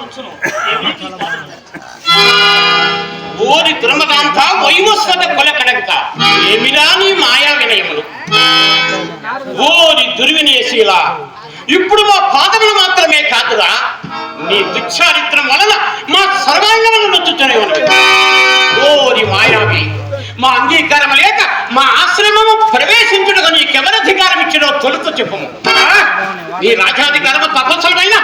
వచ్చును ఓరి దుర్మదాంత వైవస్వత కొల కడక. ఏమిరా నీ మాయా వినయములు? ఓరి దుర్వినయశీల ఇప్పుడు మా పాదములు మాత్రమే కాదురా. నీ దుచ్చారిత్రం వలన మా సర్వాంగములు నొచ్చుతూనే ఉన్నవి ఓరి మాయావి మా అంగీకారం లేక మా ఆశ్రమము ప్రవేశించుటకు నీకెవరధికారం ఇచ్చినో తొలుత చెప్పము. నీ రాజాధికారము తపస్సులైన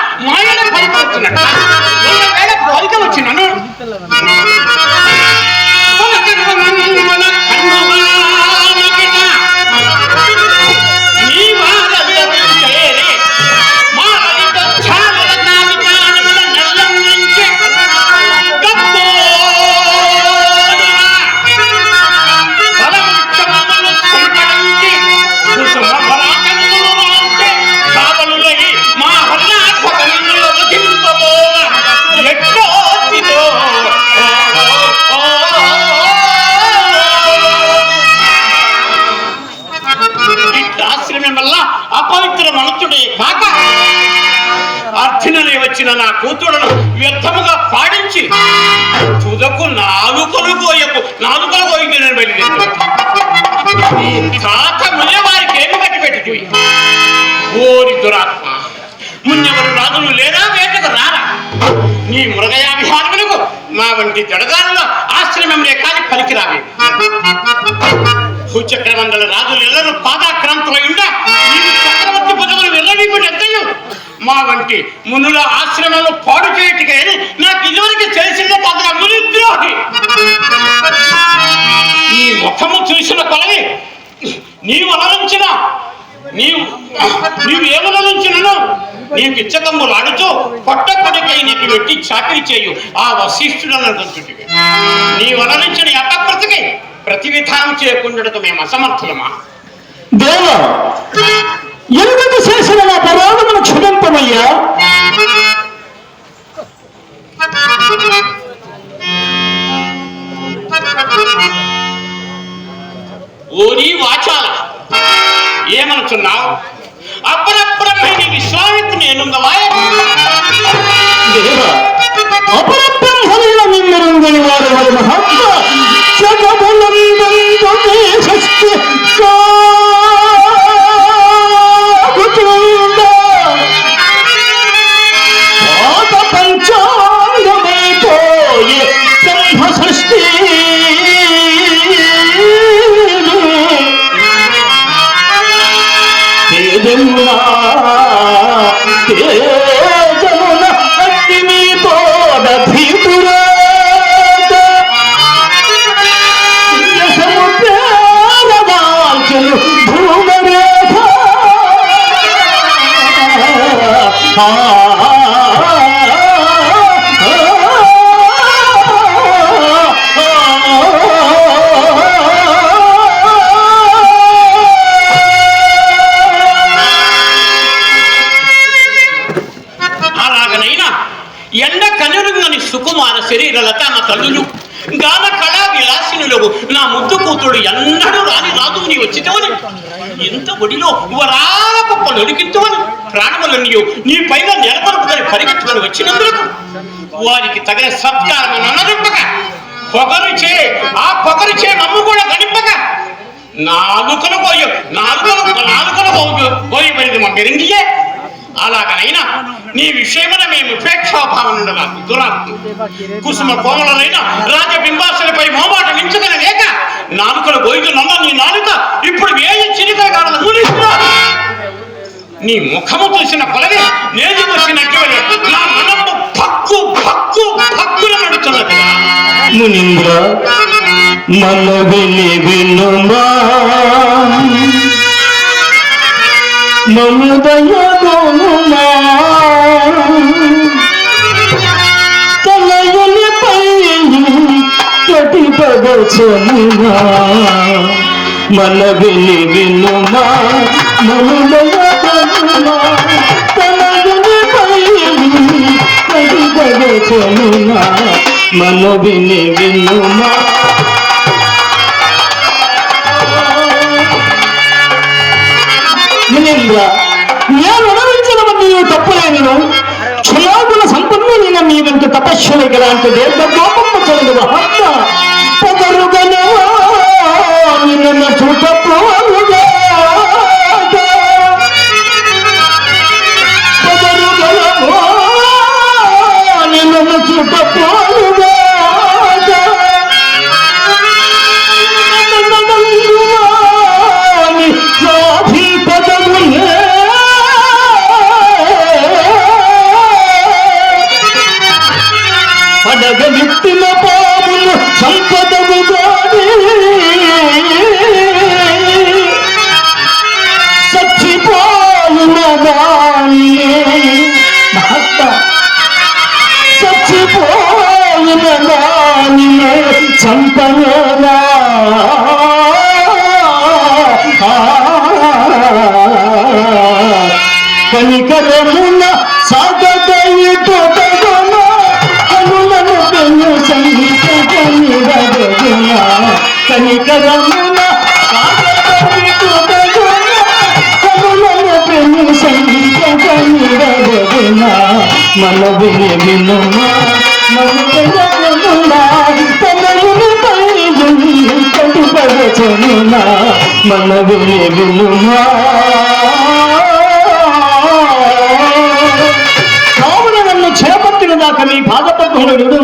అపవిత్ర మనుషుడే కాక అర్చనలే వచ్చిన నా కూతురును వ్యర్థముగా పాడించి తుదకు నాలుకలు పోయకు నాలుకలు పోయింది నేను బయలుదేరి తాత ముల్లవారికి ఏమి కట్టి పెట్టి ఓరి దురాత్మ మున్నెవరు రాజులు లేరా వేటకు రారా? నీ మృగయా విహారములకు మా వంటి జడగాలలో ఆశ్రమంలో కాని పలికిరావి భూచక్రమండల రాజులు ఎల్లరూ పాదాక్రాంతులై ఉండ మా వంటి మునుల ఆశ్రమంలో పాడు చేయటికే నాకు ఇదివరకు తెలిసిందే కాదు మునిద్రోహి. నీ ముఖము చూసిన కొలవి నీవు అలరించిన నీవు నీవు ఏమలరించినను? నీకు ఇచ్చకమ్ములు ఆడుతూ పొట్ట కొడుకై నీకు పెట్టి చాకరీ చేయు. ఆ వశిష్ఠుడని అనుకుంటుంటివి నీవు అలరించిన ఈ ప్రతి విధానం చేయకుండా మేము అసమర్థులమా? దేవ ఎందుకు చేసిన నా పర్వాలు క్షమింపమయ్యా ఓరి వాచాల ఏమనుచున్నావు? అప్పుడప్పుడమైన విశ్వామిత్రుని ఎనుంగవాయ దేవ అపరబ్రహ్మణ నిమ్మరంగని వారు మహాత్మ. జగములందందుకే తల్లులు గాన కళా విలాసినులవు నా ముద్దు కూతుడు ఎన్నడూ రాని రాదు నీ వచ్చితవని. ఎంత ఒడిలో వరాల గొప్ప నొడికించవని ప్రాణములన్నీ నీ పైన నిలబడుకుని పరిగెత్తుకొని వచ్చినందుకు వారికి తగిన సత్కారం నన్నదింపక పొగరుచే ఆ పొగరు చే మమ్ము కూడా గణింపక నాలుకలు పోయి నాలుకలు నాలుకలు పోయి పోయిపోయింది మా పెరింగియే. అలాగనైనా నీ విషయమున మేము ఉపేక్షాభావన నాకు దురాత్మ కుసుమ కోమలనైన రాజబింబాసులపై మోమాట నించుకుని లేక నాలుకలు పోయి నమ్మ నీ నాలుక ఇప్పుడు వేయి చిరిగా నీ ముఖము చూసిన కొలది నేది వచ్చినట్టు నా మనము పక్కు భక్కు భక్కున నడుచున్నది. మునీంద్ర మనవిని వినుమా. మమదయా మన విని వినుమా మముదయగుమా కలయునిపై ప్రతిపదచమునా మనవిని వినుమా. వినేంద్ర నేను అనుభవించిన నీవు తప్పులేను క్షయాగుణ సంపన్నులైన మీ వెంట తపస్సులు గలాంటి దేవ కోపమ్మ చదువు మహాత్మ చచ్చిపోయిన గాని కనికరమున సాగదయుటగన కనులను పెన్ను సంగీత కనికరమున కనులను పెన్ను సంగీత కనిరగన మన విని వినుమా మన జగమునా విని వినుమా కావున నన్ను చేపట్టిన దాకా మీ పాదపద్మనుడు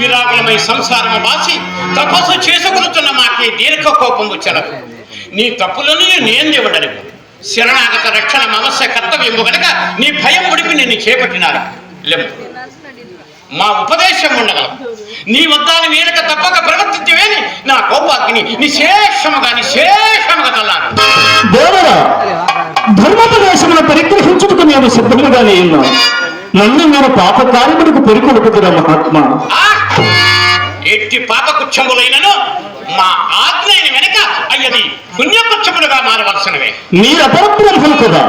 విరాగులమై సంసారము బాసి తపస్సు చేసుకునుతున్న మాకే దీర్ఘ కోపం వచ్చనకు నీ తప్పులను నేను ఇవ్వడను శరణాగత రక్షణ మమస్య కర్తవ్యము కనుక నీ భయం ఉడిపి నిన్ను చేపట్టినారు. మా ఉపదేశం ఉండగలం. నీ వద్దాని వీలక తప్పక ప్రవర్తించవేని నా కోపాగ్ని నిశేషముగా నిశేషముగా తల్లాను దేవరా ధర్మోపదేశమును పరిగ్రహించుటకు నేను సిద్ధముగానే ఉన్నాను. నన్ను మీరు పాప కార్యములకు పెరుకొడుకుతురా మహాత్మా! ఎట్టి పాపకుచ్చములైనను మా ఆజ్ఞైన వెనక అయ్యది పుణ్యపుచ్చములుగా మారవలసినవే. మీరు అపరబ్రహ్మలు కదా.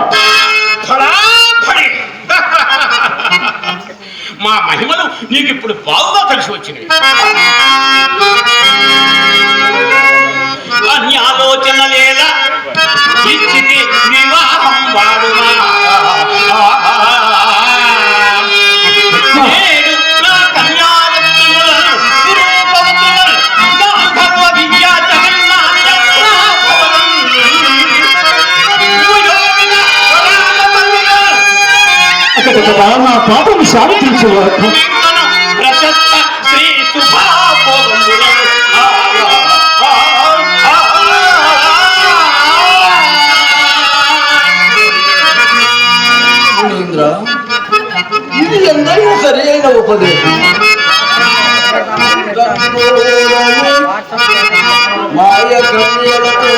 మా మహిమలు నీకు ఇప్పుడు బాగుగా కలిసి వచ్చినవి. అన్యాలోచన లేదా నా పాపం శాంతించేవాడు ప్రశస్త శ్రీ ఇది ఎంతైనా సరి అయిన ఉపదేశం. మాయ కన్యలతో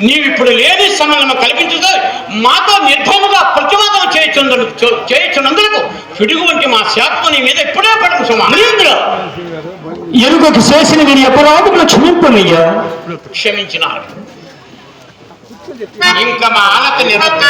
నీవు ఇప్పుడు లేని సమయంలో కల్పించదు మాతో నిర్భయముగా ప్రతివాదం చేయుచుందు చేయుచున్నందుకు పిడుగు వంటి మా శాత్మ నీ మీద ఎప్పుడే పడకు సమయంలో ఎరుకకు చేసిన వీరి అపరాధములు క్షమింపమయ్యా క్షమించినారు ఇంకా మా ఆలత నిరుద్ధ